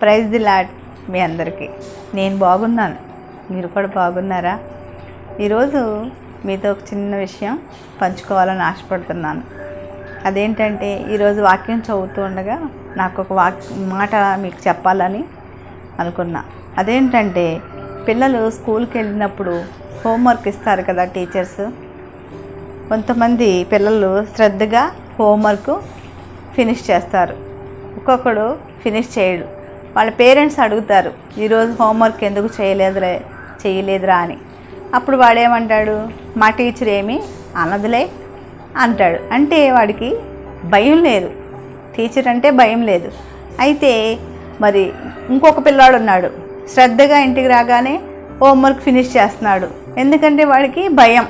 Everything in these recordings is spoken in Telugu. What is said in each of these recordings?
ప్రైజ్ ది లాడ్ మీ అందరికీ. నేను బాగున్నాను. మీరు కూడా బాగున్నారా? ఈరోజు మీతో ఒక చిన్న విషయం పంచుకోవాలని ఆశపడుతున్నాను. అదేంటంటే ఈరోజు వాక్యం చదువుతూ ఉండగా నాకు ఒక వాక్ మాట మీకు చెప్పాలని అనుకున్నా. అదేంటంటే పిల్లలు స్కూల్కి వెళ్ళినప్పుడు హోంవర్క్ ఇస్తారు కదా టీచర్స్. కొంతమంది పిల్లలు శ్రద్ధగా హోంవర్క్ ఫినిష్ చేస్తారు. ఒక్కొక్కడు ఫినిష్ చేయడు. వాళ్ళ పేరెంట్స్ అడుగుతారు ఈరోజు హోంవర్క్ ఎందుకు చేయలేదులే చేయలేదురా అని. అప్పుడు వాడేమంటాడు మా టీచర్ ఏమి అనదులే అంటాడు. అంటే వాడికి భయం లేదు. టీచర్ అంటే భయం లేదు. అయితే మరి ఇంకొక పిల్లాడు ఉన్నాడు. శ్రద్ధగా ఇంటికి రాగానే హోంవర్క్ ఫినిష్ చేస్తున్నాడు. ఎందుకంటే వాడికి భయం.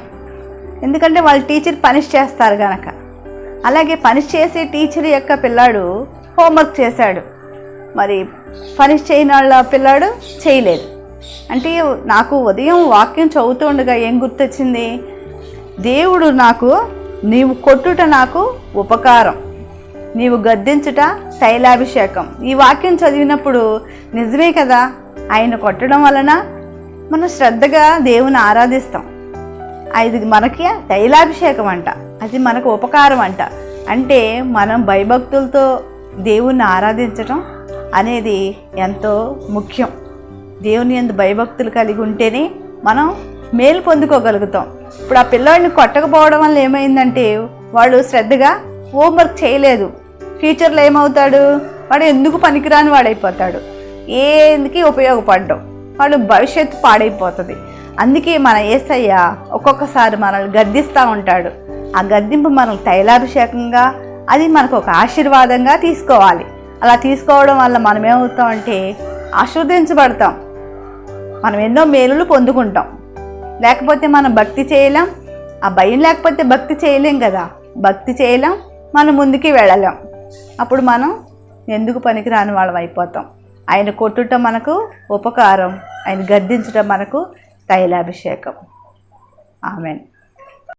ఎందుకంటే వాళ్ళ టీచర్ పనిష్ చేస్తారు కనుక అలాగే పనిష్ చేసే టీచర్ యొక్క పిల్లాడు హోంవర్క్ చేశాడు. మరి పనిష్ చేయని వాళ్ళ పిల్లాడు చేయలేదు. అంటే నాకు ఉదయం వాక్యం చదువుతుండగా ఏం గుర్తొచ్చింది? దేవుడు నాకు నీవు కొట్టుట నాకు ఉపకారం. నీవు గద్దించుట తైలాభిషేకం. ఈ వాక్యం చదివినప్పుడు నిజమే కదా? ఆయన కొట్టడం వలన మనం శ్రద్ధగా దేవుని ఆరాధిస్తాం. అది మనకి తైలాభిషేకం అంట. అది మనకు ఉపకారం అంట. అంటే మనం భయభక్తులతో దేవుణ్ణి ఆరాధించటం అనేది ఎంతో ముఖ్యం. దేవుని ఎందు భయభక్తులు కలిగి ఉంటేనే మనం మేలు పొందుకోగలుగుతాం. ఇప్పుడు ఆ పిల్లవాడిని కొట్టకపోవడం వల్ల ఏమైందంటే వాడు శ్రద్ధగా హోంవర్క్ చేయలేదు. ఫ్యూచర్లో ఏమవుతాడు? వాడు ఎందుకు పనికిరాని వాడైపోతాడు? ఏందుకి ఉపయోగపడ్డం? వాడు భవిష్యత్తు పాడైపోతుంది. అందుకే మన ఏసయ్య ఒక్కొక్కసారి మనల్ని గద్దిస్తూ ఉంటాడు. ఆ గద్దింపు మనం తైలాభిషేకంగా అది మనకు ఒక ఆశీర్వాదంగా తీసుకోవాలి. అలా తీసుకోవడం వల్ల మనం ఏమవుతామంటే ఆశీర్వదించబడతాం. మనం ఎన్నో మేలులు పొందుకుంటాం. లేకపోతే మనం భక్తి చేయలేం. ఆ భయం లేకపోతే భక్తి చేయలేం కదా. భక్తి చేయలేం. మనం ముందుకి వెళ్ళలేం. అప్పుడు మనం ఎందుకు పనికిరాని వాళ్ళం అయిపోతాం. ఆయన కొట్టుట మనకు ఉపకారం. ఆయన గద్దించడం మనకు తైలాభిషేకం. ఆమెన్.